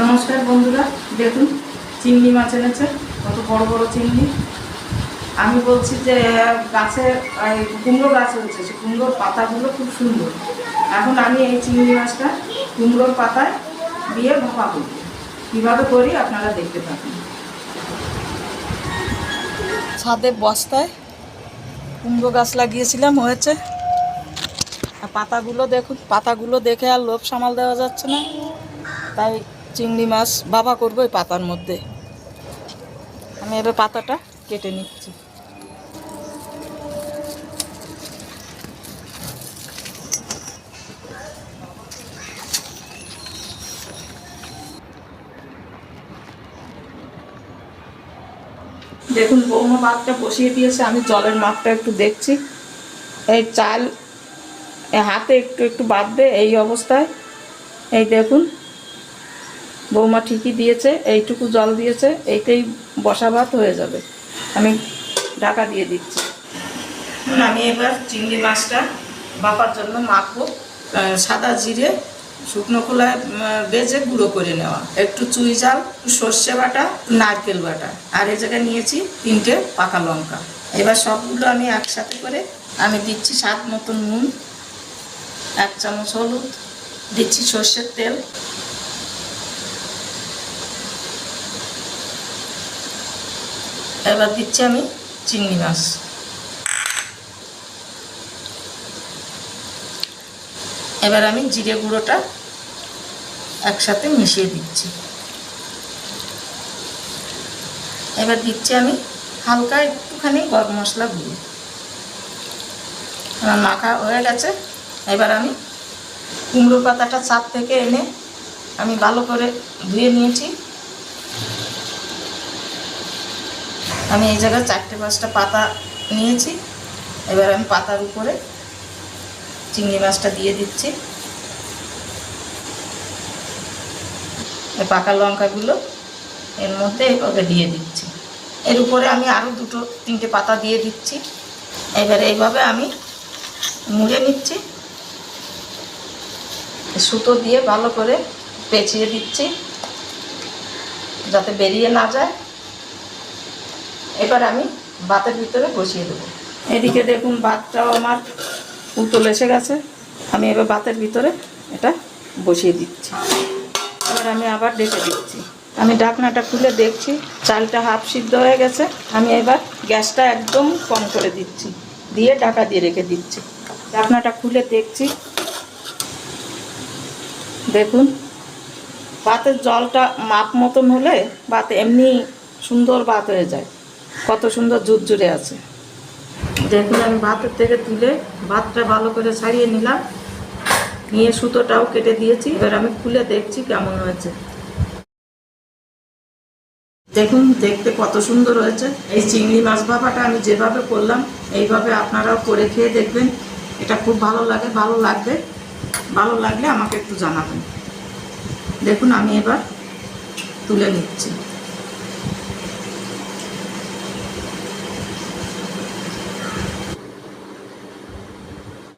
নমস্কার বন্ধুরা, দেখুন, চিংড়ি মাছ এনেছে, কত বড় বড় চিংড়ি। আমি বলছি যে, গাছে কুমড়ো গাছ হয়েছে সে কুমড়োর পাতাগুলো খুব সুন্দর। এখন আমি এই চিংড়ি মাছটা কুমড়োর পাতায় দিয়ে ভাপা করি কীভাবে করি আপনারা দেখতে পাবেন ছাদে বস্তায় কুমড়ো গাছ লাগিয়েছিলাম, হয়েছে। পাতাগুলো দেখুন, পাতাগুলো দেখে আর লোভ সামাল দেওয়া যাচ্ছে না। তাই চিংড়ি মাছ বাবা করব এই পাতার মধ্যে। আমি এবার পাতাটা কেটে নিচ্ছি। দেখুন, বৌমা ভাতটা বসিয়ে দিয়েছে, আমি জলের মাপটা একটু দেখছি। এই চাল হাতে একটু একটু বাঁধবে এই অবস্থায়। এই দেখুন বৌমা ঠিকই দিয়েছে, এইটুকু জল দিয়েছে এইটাই বসা ভাত হয়ে যাবে। আমি ঢাকা দিয়ে দিচ্ছি। আমি এবার চিংড়ি মাছটা বাপার জন্য মাখবো সাদা জিরে, শুকনো খোলায় বেজে গুঁড়ো করে নেওয়া। একটু চুই জাল সর্ষে বাটা নারকেল বাটা। আর এই জায়গায় নিয়েছি তিনটে পাকা লঙ্কা। এবার সবগুলো আমি একসাথে করে আমি দিচ্ছি স্বাদ মতো নুন, এক চামচ হলুদ, দিচ্ছি সর্ষের তেল এবার দিচ্ছি আমি চিংড়ি মাছ। এবার আমি জিরে গুঁড়োটা একসাথে মিশিয়ে দিচ্ছি। এবার দিচ্ছি আমি হালকা একটুখানি গরম মশলা গুঁড়ো। আমার মাখা হয়ে গেছে। এবার আমি কুমড়ো পাতাটা চাপ থেকে এনে আমি ভালো করে ধুয়ে নিয়েছি। আমি এই জায়গায় চারটে পাঁচটা পাতা নিয়েছি। এবার আমি পাতার উপরে চিংড়ি মাছটা দিয়ে দিচ্ছি। পাকা লঙ্কাগুলো এর মধ্যে এইভাবে দিয়ে দিচ্ছি। এর উপরে আমি আরও দুটো, তিনটে পাতা দিয়ে দিচ্ছি। এবারে এইভাবে আমি মুড়ে নিচ্ছি। সুতো দিয়ে ভালো করে পেঁচিয়ে দিচ্ছি। যাতে বেরিয়ে না যায়। এবার আমি ভাতের ভিতরে বসিয়ে দেবো। এদিকে দেখুন ভাতটাও আমার উতল এসে গেছে। আমি এবার ভাতের ভিতরে এটা বসিয়ে দিচ্ছি। এবার আমি আবার ডেকে দিচ্ছি। আমি ঢাকনাটা খুলে দেখছি, চালটা হাফ সিদ্ধ হয়ে গেছে। আমি এবার গ্যাসটা একদম কম করে দিচ্ছি, দিয়ে ঢাকা দিয়ে রেখে দিচ্ছি। ঢাকনাটা খুলে দেখছি। দেখুন ভাতের জলটা মাপ মতন হলে ভাত এমনি সুন্দর ভাত হয়ে যায়। কত সুন্দর জুরজুরে আছে। দেখুন, আমি ভাতের থেকে তুলে ভাতটা ভালো করে ছাড়িয়ে নিলাম। নিয়ে সুতোটাও কেটে দিয়েছি। এবার আমি খুলে দেখছি কেমন হয়েছে। দেখুন, দেখতে কত সুন্দর হয়েছে। এই চিংড়ি মাছ ভাপাটা আমি যেভাবে করলাম, এইভাবে আপনারাও করে খেয়ে দেখবেন। এটা খুব ভালো লাগে, ভালো লাগবে। ভালো লাগলে আমাকে একটু জানাবেন। দেখুন, আমি এবার তুলে নিচ্ছি।